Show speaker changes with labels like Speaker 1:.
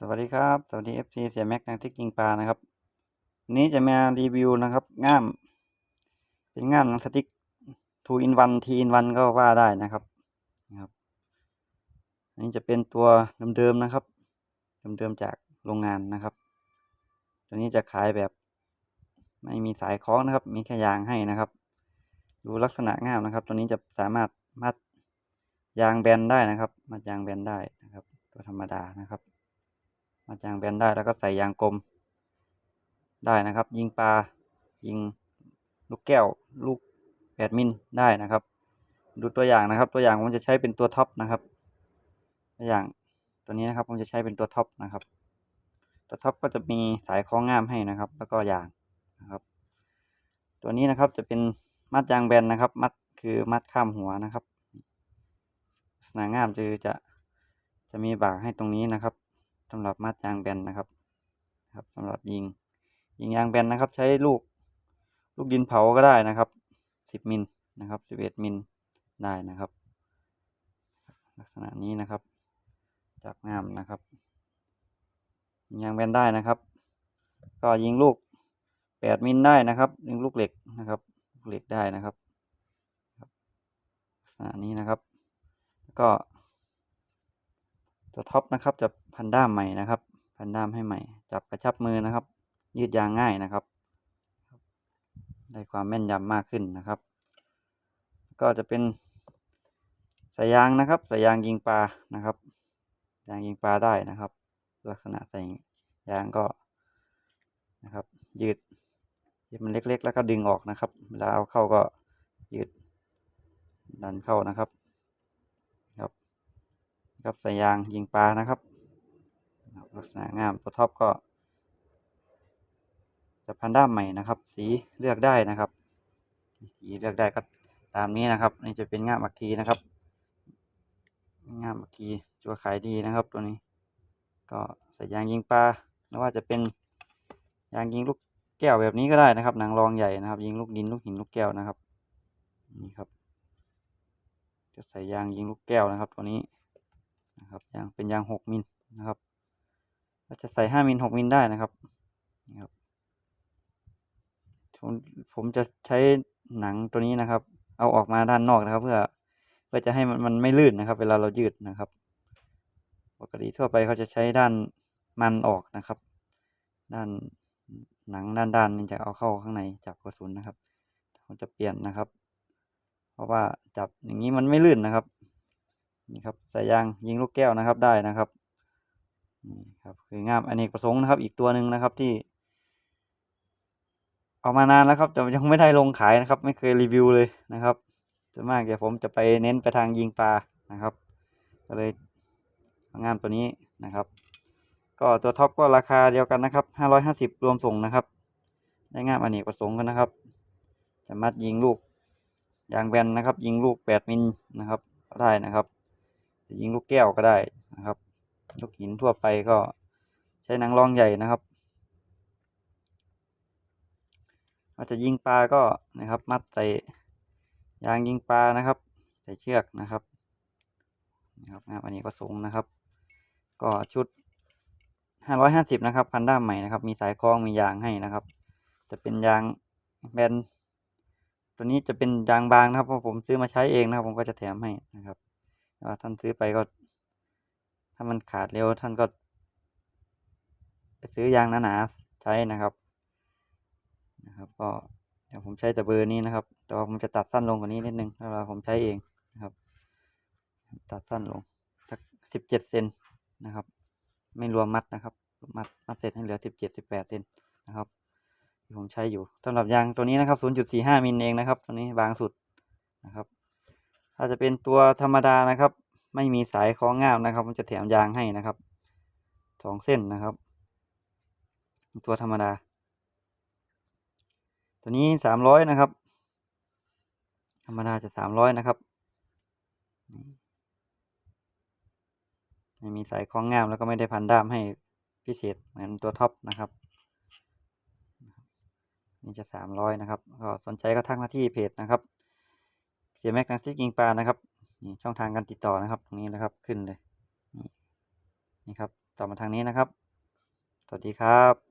Speaker 1: สวัสดีครับ สวัสดี FC เสียแม็กนางที่กิงปลานะครับวันนี้จะมารีวิวนะครับง่าม เป็นง่ามหนังสติ๊ก2 in 1 T in 1ก็ว่าได้นะครับนะครับ อันนี้จะเป็นตัวเดิมๆนะครับเดิมๆจากโรงงานนะครับ ตัวนี้จะขายแบบไม่มีสายคล้องนะครับ มีแค่ยางให้นะครับ ดูลักษณะง่ามนะครับ ตัวนี้จะสามารถมัดยางแบนได้นะครับ มัดยางแบนได้นะครับ ตัวธรรมดานะครับ มัดยางแบนได้แล้วก็ใส่ยางกลม ได้นะครับ ยิงปลายิงลูกแก้วลูกแปดมิลได้นะครับ ดูตัวอย่างนะครับ ตัวอย่างผมจะใช้เป็นตัวท็อปนะครับ ตัวอย่างตัวนี้นะครับผมจะใช้เป็นตัวท็อปนะครับ ตัวท็อปก็จะมีสายคล้องง่ามให้นะครับ แล้วก็ยางนะครับ ตัวนี้นะครับจะเป็นมัดยางแบนนะครับ มัดคือมัดข้ามหัวนะครับลักษณะง่ามคือจะจะมีบากให้ตรงนี้นะครับ สำหรับมัดยางแบนนะครับครับสำหรับยิงยิงยางแบนนะครับ ใช้ลูกลูกดินเผาก็ได้นะครับสิบมิลนะครับสิบเอ็ดมิลได้นะครับ ลักษณะนี้นะครับ จากงามนะครับยิงยางแบนได้นะครับ ก็ยิงลูกแปดมิลได้นะครับยิงลูกเหล็กนะครับลูกเหล็กได้นะครับลักษณะนี้นะครับ ก็ ตัวท็อปนะครับจะพันด้ามใหม่นะครับ พันด้ามให้ใหม่ จับกระชับมือนะครับ ยืดยางง่ายนะครับ ได้ความแม่นยำมากขึ้นนะครับ ก็จะเป็นสายยางนะครับสายยางยิงปลานะครับยางยิงปลาได้นะครับ ลักษณะใส่ยางก็นะครับ ยืดยืดมันเล็กๆ แล้วก็ดึงออกนะครับเวลาเอาเข้าก็ยืดดันเข้านะครับ ครับสายยางยิงปลานะครับ ลักษณะงามตัวท็อปก็จะพันด้ามใหม่นะครับ สีเลือกได้นะครับ สีเลือกได้ก็ตามนี้นะครับ นี่จะเป็นง่ามอักคีนะครับง่ามอักคีจัวขายดีนะครับ ตัวนี้ ก็ใส่ยางยิงปลาไม่ว่าจะเป็นยางยิงลูกแก้วแบบนี้ก็ได้นะครับหนังรองใหญ่นะครับ ยิงลูกดินลูกหินลูกแก้วนะครับนี่ครับ จะใส่ยางยิงลูกแก้วนะครับ ตัวนี้ นะครับยางเป็นยางหกมิลนะครับก็จะใส่ห้ามิลหกมิลได้นะครับนี่ครับผมผมจะใช้หนังตัวนี้นะครับ เอาออกมาด้านนอกนะครับ เพื่อเพื่อจะให้มันมันไม่ลื่นนะครับ เวลาเรายืดนะครับ ปกติทั่วไปเขาจะใช้ด้านมันออกนะครับ ด้านหนังด้านด้านนี่จะเอาเข้าข้างในจับกระสุนนะครับผมจะเปลี่ยนนะครับ เพราะว่าจับอย่างนี้มันไม่ลื่นนะครับ ครับสายยางยิงลูกแก้วนะครับได้นะครับนี่ครับคืองามอเนกประสงค์นะครับ อีกตัวหนึ่งนะครับที่ออกมานานแล้วครับแต่ยังไม่ได้ลงขายนะครับ ไม่เคยรีวิวเลยนะครับส่วนมากเดี๋ยวผมจะไปเน้นไปทางยิงปลานะครับ ก็เลยงามตัวนี้นะครับ ก็ตัวท็อปก็ราคาเดียวกันนะครับห้าร้อยห้าสิบรวมส่งนะครับ ได้งามอเนกประสงค์กันนะครับ สามารถยิงลูกยางแบนนะครับ ยิงลูกแปดมิลนะครับได้นะครับ จะยิงลูกแก้วก็ได้นะครับ ลูกหินทั่วไปก็ใช้หนังรองใหญ่นะครับเราจะยิงปลาก็นะครับ มัดใส่ยางยิงปลานะครับ ใส่เชือกนะครับนะครับอันนี้ก็สูงนะครับ ก็ชุดห้าร้อยห้าสิบนะครับพันด้ามใหม่นะครับ มีสายคล้องมียางให้นะครับ จะเป็นยางแบนตัวนี้จะเป็นยางบางนะครับเพราะผมซื้อมาใช้เองนะครับ ผมก็จะแถมให้นะครับ ถ้าท่านซื้อไปก็ ถ้ามันขาดเร็วท่านก็ ไปซื้อยางหนาๆใช้นะครับ นะครับ ก็เดี๋ยวผมใช้แต่เบอร์นี้นะครับ แต่ว่าผมจะตัดสั้นลงกว่านี้นิดนึงเวลาผมใช้เองนะครับ ตัดสั้นลงสักสิบเจ็ดเซนนะครับ ไม่รวมมัดนะครับ มัดมัดเสร็จให้เหลือสิบเจ็ดสิบแปดเซนนะครับที่ผมใช้อยู่สำหรับยางตัวนี้นะครับศูนย์จุดสี่ห้ามิลเองนะครับ ตัวนี้บางสุดนะครับ ถ้าจะเป็นตัวธรรมดานะครับ ไม่มีสายคล้องง่ามนะครับผมจะแถมยางให้นะครับสองเส้นนะครับ ตัวธรรมดา ตัวนี้สามร้อยนะครับ ธรรมดาจะสามร้อยนะครับไม่มีสายคล้องง่ามแล้วก็ไม่ได้พันด้ามให้พิเศษเหมือนตัวท็อปนะครับนี่จะสามร้อยนะครับก็สนใจก็ทักมาที่เพจนะครับ เสียแม็กนักที่กิงปลานะครับนี่ช่องทางการติดต่อนะครับ ตรงนี้นะครับขึ้นเลยนี่ครับ ต่อมาทางนี้นะครับ สวัสดีครับ